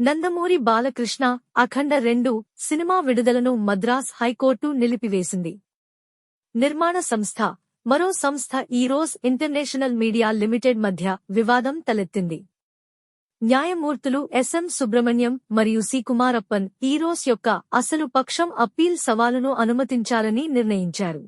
నందమూరి బాలకృష్ణ అఖండ రెండు సినిమా విడుదలను మద్రాస్ హైకోర్టు నిలిపివేసింది. నిర్మాణ సంస్థ మరో సంస్థ ఈరోస్ ఇంటర్నేషనల్ మీడియా లిమిటెడ్ మధ్య వివాదం తలెత్తింది. న్యాయమూర్తులు ఎస్ఎం సుబ్రహ్మణ్యం మరియు సి కుమారప్పన్ ఈరోస్ యొక్క అసలు పక్షం అప్పీల్ సవాలును అనుమతించాలని నిర్ణయించారు.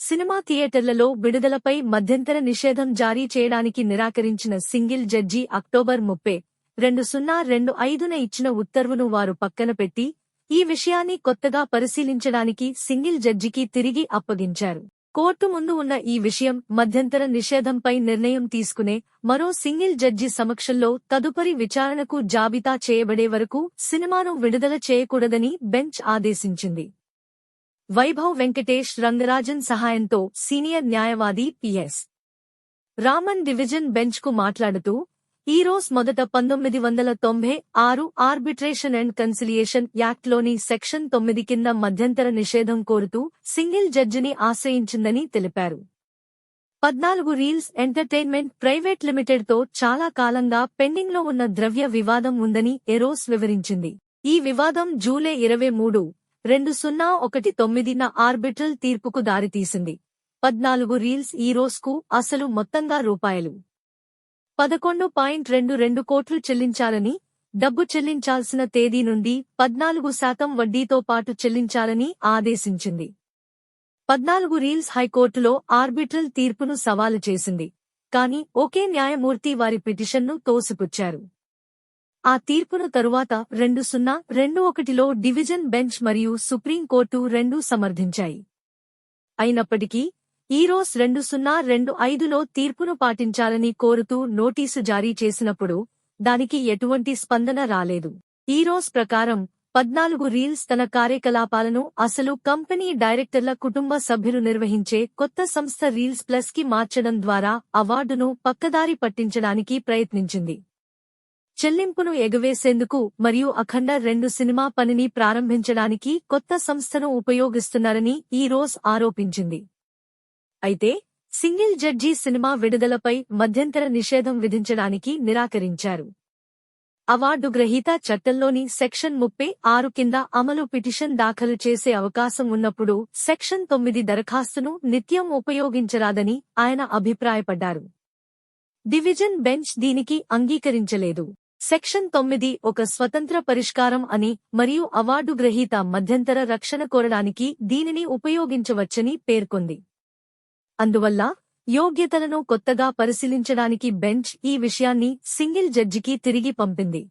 సినిమా థియేటర్లలో విడుదలపై మధ్యంతర నిషేధం జారీ చేయడానికి నిరాకరించిన సింగిల్ జడ్జి అక్టోబర్ ముప్పై రెండు సున్నా రెండు ఐదున ఇచ్చిన ఉత్తర్వును వారు పక్కన పెట్టి ఈ విషయాన్ని కొత్తగా పరిశీలించడానికి సింగిల్ జడ్జికి తిరిగి అప్పగించారు. కోర్టు ముందు ఉన్న ఈ విషయం మధ్యంతర నిషేధంపై నిర్ణయం తీసుకునే మరో సింగిల్ జడ్జి సమక్షంలో తదుపరి విచారణకు జాబితా చేయబడే వరకు సినిమాను విడుదల చేయకూడదని బెంచ్ ఆదేశించింది. వైభవ్ వెంకటేష్ రంగరాజన్ సహాయంతో సీనియర్ న్యాయవాది పిఎస్ రామన్ డివిజన్ బెంచ్కు మాట్లాడుతూ ఈరోజ్ మొదట పంతొమ్మిది వందల తొంభై ఆరు ఆర్బిట్రేషన్ అండ్ కన్సిలియేషన్ యాక్ట్లోని సెక్షన్ తొమ్మిది కింద మధ్యంతర నిషేధం కోరుతూ సింగిల్ జడ్జిని ఆశ్రయించిందని తెలిపారు. పద్నాలుగు రీల్స్ ఎంటర్టైన్మెంట్ ప్రైవేట్ లిమిటెడ్తో చాలా కాలంగా పెండింగ్లో ఉన్న ద్రవ్య వివాదం ఉందని ఎరోస్ వివరించింది. ఈ వివాదం జూలై ఇరవై మూడు రెండు సున్నా ఒకటి తొమ్మిదిన ఆర్బిట్రల్ తీర్పుకు దారితీసింది. పద్నాలుగు రీల్స్ ఈ రోజుకు అసలు మొత్తంగా రూపాయలు పదకొండు పాయింట్ రెండు రెండు కోట్లు చెల్లించాలని డబ్బు చెల్లించాల్సిన తేదీ నుండి పద్నాలుగు శాతం వడ్డీతో పాటు చెల్లించాలని ఆదేశించింది. పద్నాలుగు రీల్స్ హైకోర్టులో ఆర్బిట్రల్ తీర్పును సవాలు చేసింది. కాని ఒకే న్యాయమూర్తి వారి పిటిషన్ను తోసిపుచ్చారు. ఆ తీర్పును తరువాత రెండు సున్నా రెండు ఒకటిలో డివిజన్ బెంచ్ మరియు సుప్రీంకోర్టు రెండూ సమర్థించాయి. అయినప్పటికీ ఈరోస్ రెండు సున్నా రెండు ఐదులో తీర్పును పాటించాలని కోరుతూ నోటీసు జారీ చేసినప్పుడు దానికి ఎటువంటి స్పందన రాలేదు. ఈరోస్ ప్రకారం పద్నాలుగు రీల్స్ తన కార్యకలాపాలను అసలు కంపెనీ డైరెక్టర్ల కుటుంబ సభ్యులు నిర్వహించే కొత్త సంస్థ రీల్స్ ప్లస్కి మార్చడం ద్వారా అవార్డును పక్కదారి పట్టించడానికి ప్రయత్నించింది. చెల్లింపును ఎగవేసేందుకు మరియు అఖండ రెండు సినిమా పనిని ప్రారంభించడానికి కొత్త సంస్థను ఉపయోగిస్తున్నారని ఈరోస్ ఆరోపించింది. అయితే సింగిల్ జడ్జి సినిమా విడుదలపై మధ్యంతర నిషేధం విధించడానికి నిరాకరించారు. అవార్డు గ్రహీత చట్టంలోని సెక్షన్ ముప్పై ఆరు కింద అమలు పిటిషన్ దాఖలు చేసే అవకాశం ఉన్నప్పుడు సెక్షన్ తొమ్మిది దరఖాస్తును నిత్యం ఉపయోగించరాదని ఆయన అభిప్రాయపడ్డారు. డివిజన్ బెంచ్ దీనికి అంగీకరించలేదు. సెక్షన్ తొమ్మిది ఒక స్వతంత్ర పరిష్కారం అని మరియు అవార్డు గ్రహీత మధ్యంతర రక్షణ కోరడానికి దీనిని ఉపయోగించవచ్చని పేర్కొంది. అందువల్ల యోగ్యతలను కొత్తగా పరిశీలించడానికి బెంచ్ ఈ విషయాన్ని సింగిల్ జడ్జికి తిరిగి పంపింది.